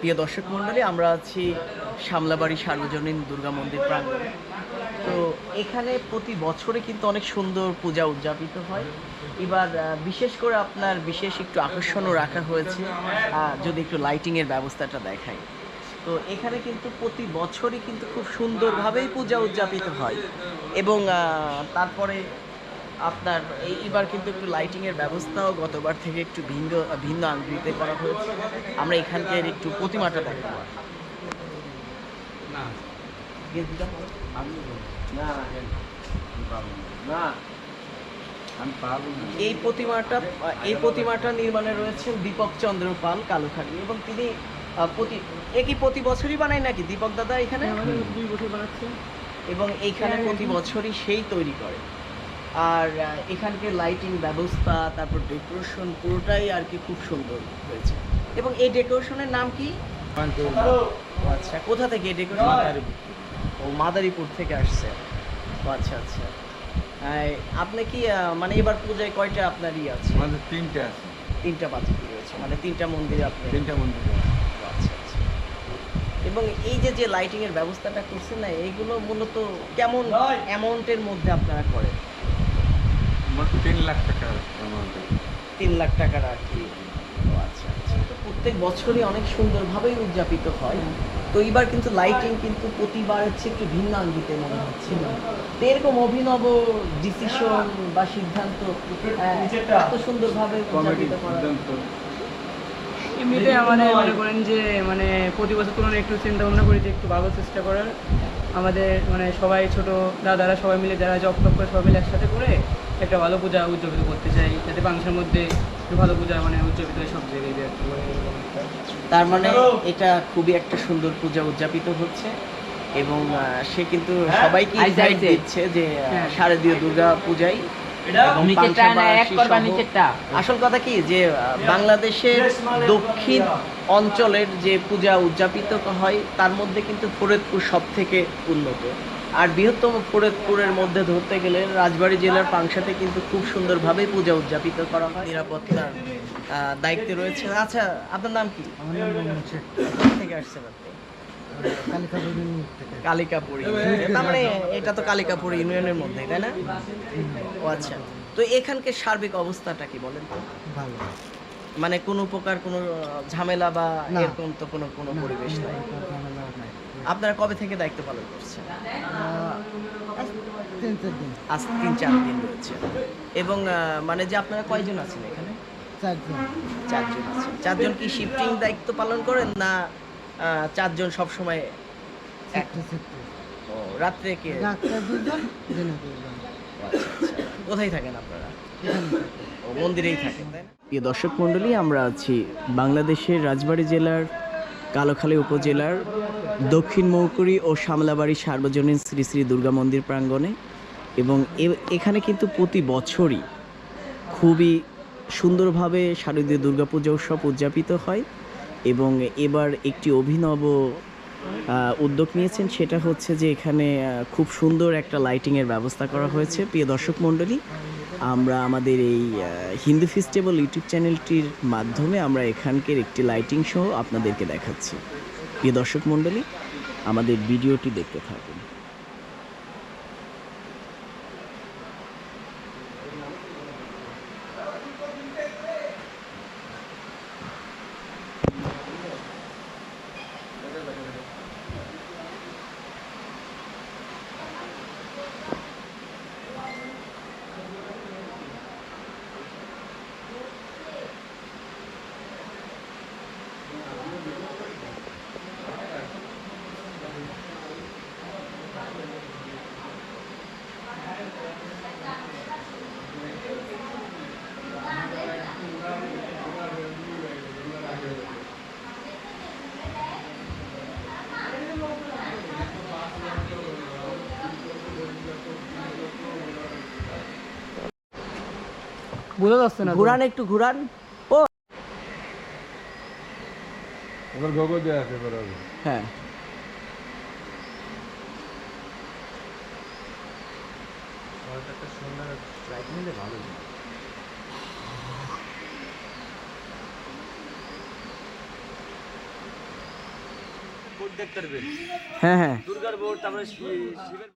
প্রিয় দর্শক মণ্ডলী, আমরা আছি শামলাবাড়ি সার্বজনীন দুর্গা মন্দির প্রাঙ্গণে। তো এখানে প্রতি বছরে কিন্তু অনেক সুন্দর পূজা উদযাপিত হয়। এবার বিশেষ করে আপনার বিশেষ একটু আকর্ষণও রাখা হয়েছে। যদি একটু লাইটিংয়ের ব্যবস্থাটা দেখায় তো এখানে কিন্তু প্রতি বছরই কিন্তু খুব সুন্দরভাবেই পূজা উদযাপিত হয়। এবং তারপরে আপনার এইবার কিন্তু একটু লাইটিংয়ের ব্যবস্থাও গতবার থেকে একটু ভিন্ন ভিন্ন আঙ্গিতে করা হয়েছে। আমরা এখানকার একটু প্রতিমাটা না। এই প্রতিমাটা এই প্রতিমাটা নির্মাণে রয়েছেন দীপক চন্দ্র পাল কালুখালী। এবং তিনি প্রতি একই প্রতি বছরই বানায় নাকি? দীপক দাদা এখানে? দুই বছর বানাচ্ছে। এবং এইখানে প্রতি বছরই সেই তৈরি করে। আর এখানকার লাইটিং ব্যবস্থা তারপর ডেকোরেশন পুরোটাই আর কি খুব সুন্দর হয়েছে। এবং এই ডেকোরেশনের নাম কি? আচ্ছা কোথা থেকে এই ডেকোরেশন ও মাদারীপুর থেকে আসছে। আচ্ছা আচ্ছা। আপনি কি মানে এবার পূজায় কয়টা আপনার ই আছে? আমাদের তিনটে আছে। তিনটা রয়েছে মানে তিনটা মন্দির আপনি তিনটা মন্দির আচ্ছা আচ্ছা। এবং এই যে যে লাইটিং এর ব্যবস্থাটা করছেন না এইগুলো মূলত কেমন অ্যামাউন্টের মধ্যে আপনারা করেন? মোট তিন লাখ টাকা তিন লাখ টাকার আর কি আচ্ছা আচ্ছা। তো প্রত্যেক বছরই অনেক সুন্দরভাবেই উদযাপিত হয়। তো এবার কিন্তু লাইটিং কিন্তু প্রতিবার হচ্ছে একটু ভিন্ন আঙ্গিতে মনে হচ্ছে। তো এরকম অভিনব ডিসিশন বা সিদ্ধান্ত এত সুন্দরভাবে উদযাপিত করা। এমনিতে আমাদের মনে করেন যে মানে প্রতি বছর তুলনায় একটু চিন্তা ভাবনা করি যে একটু ভালো চেষ্টা করার। আমাদের মানে সবাই ছোট দাদারা সবাই মিলে যারা জব টপ করে সবাই মিলে একসাথে করে। একটা ভালো পূজা উদযাপিত করতে চাই যাতে বাংলাদেশের মধ্যে একটু ভালো পূজা মানে উদযাপিত হয় সব জায়গায়। তার মানে এটা খুবই একটা সুন্দর পূজা উদযাপিত হচ্ছে এবং সে কিন্তু সবাইকে ইনভাইট দিচ্ছে যে হ্যাঁ। শারদীয় দুর্গা পূজায় নিচেরটা। আসল কথা কি যে বাংলাদেশের দক্ষিণ অঞ্চলের যে পূজা উদযাপিত হয় তার মধ্যে কিন্তু ফরিদপুর সব থেকে উন্নত আর বৃহত্তম ফরিদপুরের মধ্যে ধরতে গেলে রাজবাড়ী জেলার পাংশাতে কিন্তু খুব সুন্দরভাবে পূজা উদযাপিত করা হয়। নিরাপত্তার দায়িত্বে রয়েছে। আচ্ছা আপনার নাম কি? থেকে আসছেন আপনি? কালিকাপুর মানে এটা তো কালিকাপুর ইউনিয়নের মধ্যে তাই না? ও আচ্ছা। তো এখানকার সার্বিক অবস্থাটা কি বলেন তো? ভালো। মানে কোনো প্রকার কোনো ঝামেলা বা এরকম তো কোনো কোনো পরিবেশ নাই। আপনারা কবে থেকে দায়িত্ব পালন করছেন? আজ তিন চার দিন। আজ তিন চার দিন রয়েছে। এবং মানে যে আপনারা কয়জন আছেন এখানে? চারজন। চারজন আছেন। চারজন কি শিফটিং দায়িত্ব পালন করেন না চারজন সব সময় ও রাত্রে কে? ডাক্তার দুজন দিনে দুজন। ও আচ্ছা, আচ্ছা। কোথায় থাকেন আপনারা? মন্দিরেই থাকেন তাই না? প্রিয় দর্শক মণ্ডলী আমরা আছি বাংলাদেশের রাজবাড়ী জেলার কালোখালী উপজেলার দক্ষিণ মৌকুড়ি ও শামলাবাড়ি সার্বজনীন শ্রী শ্রী দুর্গা মন্দির প্রাঙ্গণে এবং এখানে কিন্তু প্রতি বছরই খুবই সুন্দরভাবে শারদীয় দুর্গাপূজা উৎসব উদযাপিত হয় এবং এবার একটি অভিনব উদ্যোগ নিয়েছেন সেটা হচ্ছে যে এখানে খুব সুন্দর একটা লাইটিংয়ের ব্যবস্থা করা হয়েছে। প্রিয় দর্শক মণ্ডলী আমরা আমাদের এই হিন্দু ফেস্টিভ্যাল ইউটিউব চ্যানেলটির মাধ্যমে আমরা এখানকার একটি লাইটিং সহ আপনাদেরকে দেখাচ্ছি। প্রিয় দর্শক মণ্ডলী, আমাদের ভিডিওটি দেখতে থাকুন। বোঝা যাচ্ছে না ঘুরান একটু ঘুরান। ও। এবার গোগো দেওয়া আছে হ্যাঁ। হ্যাঁ হ্যাঁ। দুর্গার বোর্ড তারপরে শিবের